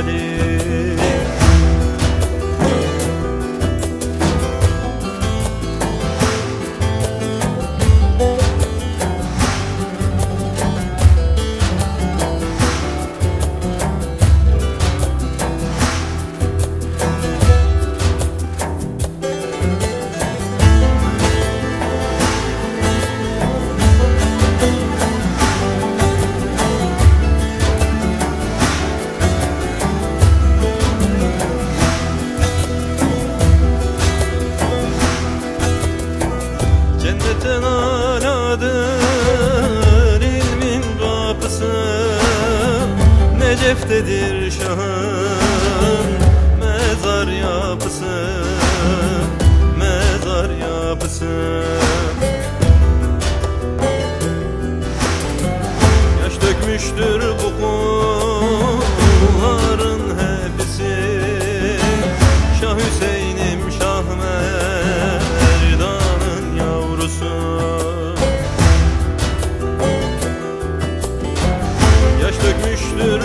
Господи. düşmüştür bu kulların hepsi. Şah Hüseyin'im Şah Merdan'ın yavrusu. Yaş dökmüştür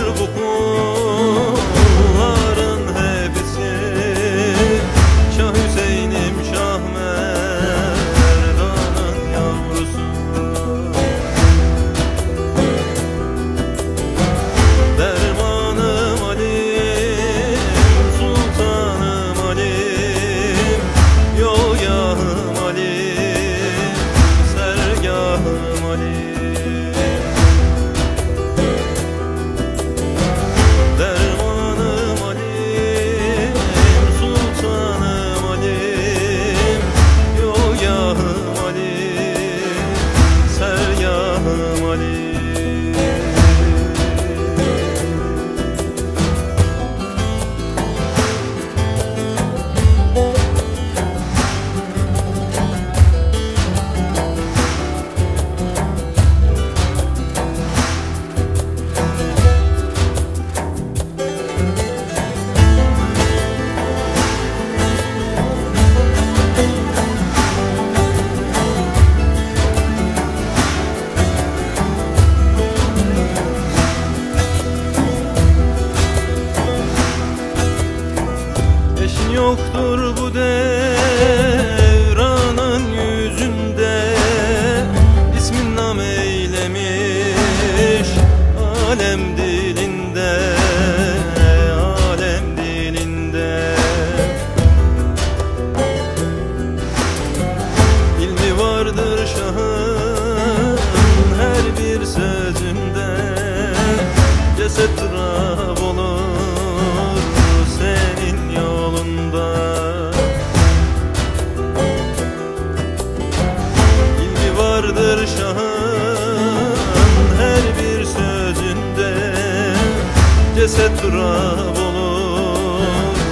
yoktur. bulur